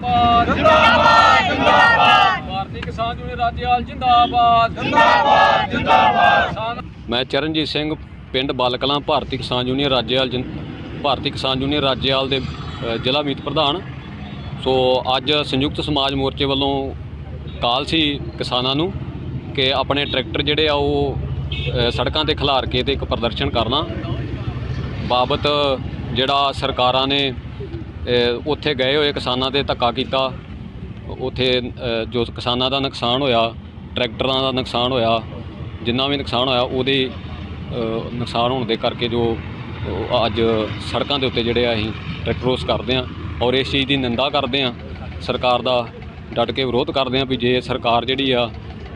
ਜਿੰਦਾਬਾਦ ਜਿੰਦਾਬਾਦ ਜਿੰਦਾਬਾਦ। ਭਾਰਤੀ ਕਿਸਾਨ ਯੂਨੀਅਨ ਰਾਜੇਵਾਲ ਜਿੰਦਾਬਾਦ। ਜਿੰਦਾਬਾਦ ਜਿੰਦਾਬਾਦ। ਮੈਂ ਚਰਨਜੀਤ ਸਿੰਘ ਪਿੰਡ ਬਾਲਕਲਾਂ ਭਾਰਤੀ ਕਿਸਾਨ ਯੂਨੀਅਨ ਰਾਜੇਵਾਲ ਜਿੰ- ਭਾਰਤੀ ਕਿਸਾਨ ਯੂਨੀਅਨ ਰਾਜੇਵਾਲ ਦੇ ਜ਼ਿਲ੍ਹਾ ਮੀਤ ਪ੍ਰਧਾਨ। ਸੋ ਅੱਜ ਸੰਯੁਕਤ ਸਮਾਜ ਮੋਰਚੇ ਵੱਲੋਂ ਕਾਲ ਸੀ ਕਿਸਾਨਾਂ ਨੂੰ ਕਿ ਆਪਣੇ ਟਰੈਕਟਰ ਜਿਹੜੇ ਆ ਉਹ ਸੜਕਾਂ ਤੇ ਖਿਲਾਰ ਕੇ ਤੇ ਇੱਕ ਪ੍ਰਦਰਸ਼ਨ ਕਰਨਾ। ਬਾਬਤ ਜਿਹੜਾ ਸਰਕਾਰਾਂ ਨੇ ਉੱਥੇ ਗਏ ਹੋਏ ਕਿਸਾਨਾਂ ਤੇ ਧੱਕਾ ਕੀਤਾ। ਉੱਥੇ ਜੋ ਕਿਸਾਨਾਂ ਦਾ ਨੁਕਸਾਨ ਹੋਇਆ, ਟਰੈਕਟਰਾਂ ਦਾ ਨੁਕਸਾਨ ਹੋਇਆ, ਜਿੰਨਾ ਵੀ ਨੁਕਸਾਨ ਹੋਇਆ, ਉਹਦੇ ਨੁਕਸਾਨ ਹੋਣ ਦੇ ਕਰਕੇ ਜੋ ਅੱਜ ਸੜਕਾਂ ਦੇ ਉੱਤੇ ਜਿਹੜੇ ਆ ਅਸੀਂ ਟਰੈਕਟਰੋਸ ਕਰਦੇ ਆ ਔਰ ਇਸ ਚੀਜ਼ ਦੀ ਨਿੰਦਾ ਕਰਦੇ ਆ ਸਰਕਾਰ ਦਾ ਡਟ ਕੇ ਵਿਰੋਧ ਕਰਦੇ ਆ ਵੀ ਜੇ ਸਰਕਾਰ ਜਿਹੜੀ ਆ,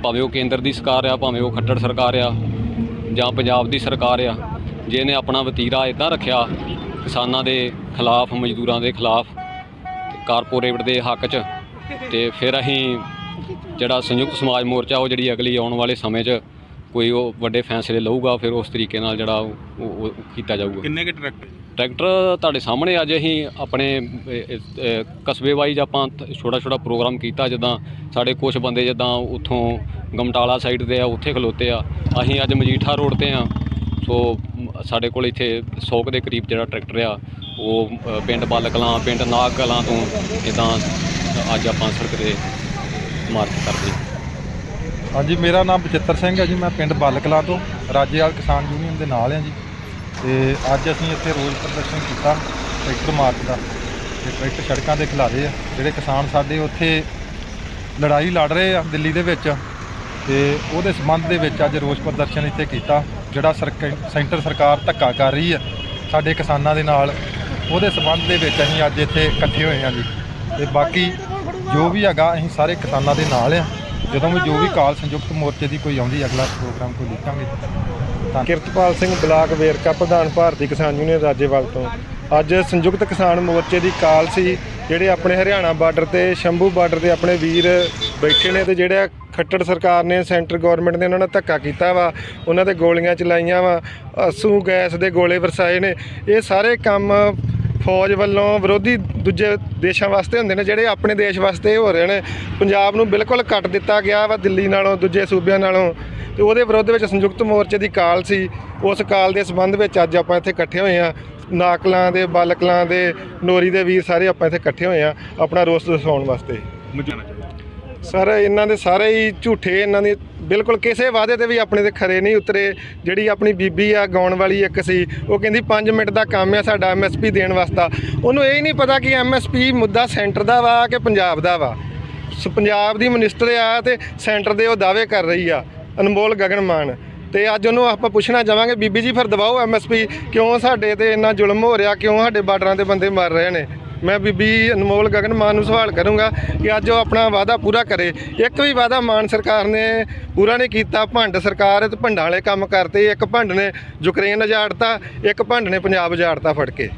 ਭਾਵੇਂ ਉਹ ਕੇਂਦਰ ਦੀ ਸਰਕਾਰ ਆ, ਭਾਵੇਂ ਉਹ ਖੱਟੜ ਸਰਕਾਰ ਆ ਜਾਂ ਪੰਜਾਬ ਦੀ ਸਰਕਾਰ ਆ, ਜੇ ਇਹਨੇ ਆਪਣਾ ਵਤੀਰਾ ਇਦਾਂ ਰੱਖਿਆ ਕਿਸਾਨਾਂ ਦੇ ਖਿਲਾਫ ਮਜ਼ਦੂਰਾਂ ਦੇ ਖਿਲਾਫ ਕਾਰਪੋਰੇਟ ਦੇ ਹੱਕ 'ਚ ਤੇ ਫਿਰ ਅਸੀਂ ਜਿਹੜਾ ਸੰਯੁਕਤ ਸਮਾਜ ਮੋਰਚਾ ਉਹ ਜਿਹੜੀ ਅਗਲੀ ਆਉਣ ਵਾਲੇ ਸਮੇਂ 'ਚ ਕੋਈ ਉਹ ਵੱਡੇ ਫੈਸਲੇ ਲਊਗਾ ਫਿਰ ਉਸ ਤਰੀਕੇ ਨਾਲ ਜਿਹੜਾ ਉਹ- ਕੀਤਾ ਜਾਊਗਾ। ਕਿੰਨੇ ਕੇ ਟਰੈਕਟਰ ਟਰੈਕਟਰ ਤੁਹਾਡੇ ਸਾਹਮਣੇ ਅੱਜ ਅਸੀਂ ਆਪਣੇ ਕਸਬੇ ਵਾਈਜ਼ ਆਪਾਂ ਛੋਟਾ ਛੋਟਾ ਪ੍ਰੋਗਰਾਮ ਕੀਤਾ ਜਿੱਦਾਂ ਸਾਡੇ ਕੁਝ ਬੰਦੇ ਜਿੱਦਾਂ ਉੱਥੋਂ ਗਮਟਾਲਾ ਸਾਈਡ ਤੇ ਆ ਉੱਥੇ ਖਲੋਤੇ ਆ। ਅਸੀਂ ਅੱਜ ਮਜੀਠਾ ਰੋਡ ਤੇ ਆ ਸੋ ਸਾਡੇ ਕੋਲ ਇੱਥੇ 100 ਕੁ ਦੇ ਕਰੀਬ ਜਿਹੜਾ ਟਰੈਕਟਰ ਆ, ਉਹ ਪਿੰਡ ਬਾਲਕਲਾਂ, ਪਿੰਡ ਨਾਗ ਕਲਾਂ ਤੋਂ ਜਿੱਦਾਂ ਅੱਜ ਆਪਾਂ ਸੜਕ ਤੇ ਮਾਰਚ ਕਰਦੇ ਹਾਂਜੀ, ਮੇਰਾ ਨਾਮ ਬਚਿੱਤਰ ਸਿੰਘ ਹੈ ਜੀ, ਮੈਂ ਪਿੰਡ ਬਾਲਕਲਾਂ ਤੋਂ, ਰਾਜੇਵਾਲ ਕਿਸਾਨ ਯੂਨੀਅਨ ਦੇ ਨਾਲ ਹਾਂ ਜੀ। ਤੇ ਅੱਜ ਅਸੀਂ ਇੱਥੇ ਰੋਜ਼ ਪ੍ਰਦਰਸ਼ਨ ਕੀਤਾ, ਟਰੈਕਟਰ ਮਾਰਚ ਦਾ। ਤੇ ਟਰੈਕਟਰ ਸੜਕਾਂ ਤੇ ਖਿਲਾਰੇ ਆ, ਜਿਹੜੇ ਕਿਸਾਨ ਸਾਡੇ ਉੱਥੇ ਲੜਾਈ ਲੜ ਰਹੇ ਆ, ਦਿੱਲੀ ਦੇ ਵਿੱਚ। ਤੇ ਉਹਦੇ ਸੰਬੰਧ ਦੇ ਵਿੱਚ ਅੱਜ ਰੋਸ ਪ੍ਰਦਰਸ਼ਨ ਇੱਥੇ ਕੀਤਾ, ਜਿਹੜਾ ਸਰਕ- ਸੈਂਟਰ ਸਰਕਾਰ ਧੱਕਾ ਕਰ ਰਹੀ ਹੈ ਸਾਡੇ ਕਿਸਾਨਾਂ ਦੇ ਨਾਲ। ਉਹਦੇ ਸੰਬੰਧ ਦੇ ਵਿੱਚ ਅਸੀਂ ਅੱਜ ਇੱਥੇ ਇਕੱਠੇ ਹੋਏ ਹਾਂ ਜੀ। ਤੇ ਬਾਕੀ ਜੋ ਵੀ ਹੈਗਾ, ਅਸੀਂ ਸਾਰੇ ਕਿਸਾਨਾਂ ਦੇ ਨਾਲ ਆ ਜਦੋਂ ਵੀ ਜੋ ਵੀ ਕਾਲ ਸੰਯੁਕਤ ਮੋਰਚੇ ਦੀ ਕੋਈ ਆਉਂਦੀ, ਅਗਲਾ ਪ੍ਰੋਗਰਾਮ ਕੋਈ ਲਿਖਾਂਗੇ ਕਿਰਤਪਾਲ ਸਿੰਘ ਬਲਾਕ ਵੇਰਕਾ, ਪ੍ਰਧਾਨ ਭਾਰਤੀ ਕਿਸਾਨ ਯੂਨੀਅਨ ਰਾਜੇਵਾਲ ਤੋਂ। ਅੱਜ ਸੰਯੁਕਤ ਕਿਸਾਨ ਮੋਰਚੇ ਦੀ ਕਾਲ ਸੀ, ਜਿਹੜੇ ਆਪਣੇ ਹਰਿਆਣਾ ਬਾਰਡਰ ਤੇ, ਸ਼ੰਭੂ ਬਾਰਡਰ ਤੇ ਆਪਣੇ ਵੀਰ ਬੈਠੇ ਨੇ ਤੇ ਜਿਹੜਾ ਖੱਟੜ ਸਰਕਾਰ ਨੇ, ਸੈਂਟਰ ਗਵਰਨਮੈਂਟ ਨੇ ਉਹਨਾਂ ਨਾਲ ਧੱਕਾ ਕੀਤਾ ਵਾ। ਉਹਨਾਂ ਤੇ ਗੋਲੀਆਂ ਚਲਾਈਆਂ ਵਾ। ਅਸੂ ਗੈਸ ਦੇ ਗੋਲੇ ਵਰਸਾਏ ਨੇ। ਇਹ ਸਾਰੇ ਕੰਮ ਫੌਜ ਵੱਲੋਂ ਵਿਰੋਧੀ ਦੂਜੇ ਦੇਸ਼ਾਂ ਵਾਸਤੇ ਹੁੰਦੇ ਨੇ, ਜਿਹੜੇ ਆਪਣੇ ਦੇਸ਼ ਵਾਸਤੇ ਹੋ ਰਹੇ ਨੇ। ਪੰਜਾਬ ਨੂੰ ਬਿਲਕੁਲ ਕੱਟ ਦਿੱਤਾ ਗਿਆ ਵਾ, ਦਿੱਲੀ ਨਾਲੋਂ, ਦੂਜੇ ਸੂਬਿਆਂ ਨਾਲੋਂ। ਤੇ ਉਹਦੇ ਵਿਰੁੱਧ ਵਿੱਚ ਸੰਯੁਕਤ ਮੋਰਚੇ ਦੀ ਕਾਲ ਸੀ। ਉਸ ਕਾਲ ਦੇ ਸੰਬੰਧ ਵਿੱਚ ਅੱਜ ਆਪਾਂ ਇੱਥੇ ਇਕੱਠੇ ਹੋਏ ਆ ਨਾਕਲਾਂ ਦੇ, ਬਾਲਕਲਾਂ ਦੇ, ਨੋਰੀ ਦੇ ਵੀਰ ਸਾਰੇ ਆਪਾਂ ਇੱਥੇ ਇਕੱਠੇ ਹੋਏ ਆ ਆਪਣਾ ਰੋਸ ਦਰਸਾਉਣ ਵਾਸਤੇ। ਸਰ, ਇਹਨਾਂ ਦੇ ਸਾਰੇ ਹੀ ਝੂਠੇ, ਇਹਨਾਂ ਦੇ ਬਿਲਕੁਲ ਕਿਸੇ ਵਾਅਦੇ ਤੇ ਵੀ ਆਪਣੇ ਤੇ ਖਰੇ ਨਹੀਂ ਉਤਰੇ। ਜਿਹੜੀ ਆਪਣੀ ਬੀਬੀ ਆ, ਗਾਉਣ ਵਾਲੀ ਇੱਕ ਸੀ, ਉਹ ਕਹਿੰਦੀ 5 ਮਿੰਟ ਦਾ ਕੰਮ ਆ ਸਾਡਾ ਐਮਐਸਪੀ ਦੇਣ ਵਾਸਤਾ। ਉਹਨੂੰ ਇਹ ਹੀ ਨਹੀਂ ਪਤਾ ਕਿ ਐਮਐਸਪੀ ਮੁੱਦਾ ਸੈਂਟਰ ਦਾ ਵਾ ਕਿ ਪੰਜਾਬ ਦਾ ਵਾ? ਸ- ਪੰਜਾਬ ਦੀ ਮਿਨਿਸਟਰ ਆ ਤੇ ਸੈਂਟਰ ਦੇ ਉਹ ਦਾਅਵੇ ਕਰ ਰਹੀ ਆ, ਅਨਮੋਲ ਗਗਨ ਮਾਨ ਤੇ ਅੱਜ ਉਹਨੂੰ ਆਪਾਂ ਪੁੱਛਣਾ ਚਾਹਾਂਗੇ, ਬੀਬੀ ਜੀ ਫਿਰ ਦਬਾਓ ਐਮਐਸਪੀ ਕਿਉਂ ਸਾਡੇ ਤੇ ਇੰਨਾ ਜ਼ੁਲਮ ਹੋ ਰਿਹਾ, ਕਿਉਂ ਸਾਡੇ ਬਾਰਡਰਾਂ ਤੇ ਬੰਦੇ ਮਰ ਰਹੇ ਨੇ? ਮੈਂ ਬੀਬੀ ਅਨਮੋਲ ਗਗਨ ਮਾਨ ਨੂੰ ਸਵਾਲ ਕਰੂੰਗਾ ਕਿ ਅੱਜ ਉਹ ਆਪਣਾ ਵਾਅਦਾ ਪੂਰਾ ਕਰੇ। ਇੱਕ ਵੀ ਵਾਅਦਾ ਮਾਨ ਸਰਕਾਰ ਨੇ ਪੂਰਾ ਨਹੀਂ ਕੀਤਾ। ਭੰਡ ਸਰਕਾਰ ਤੇ ਭੰਡਾਂ ਵਾਲੇ ਕੰਮ ਕਰਤੇ। ਇੱਕ ਭੰਡ ਨੇ ਯੂਕਰੇਨ ਉਜਾੜਤਾ ਇੱਕ ਭੰਡ ਨੇ ਪੰਜਾਬ ਉਜਾੜਤਾ ਫੜ ਕੇ।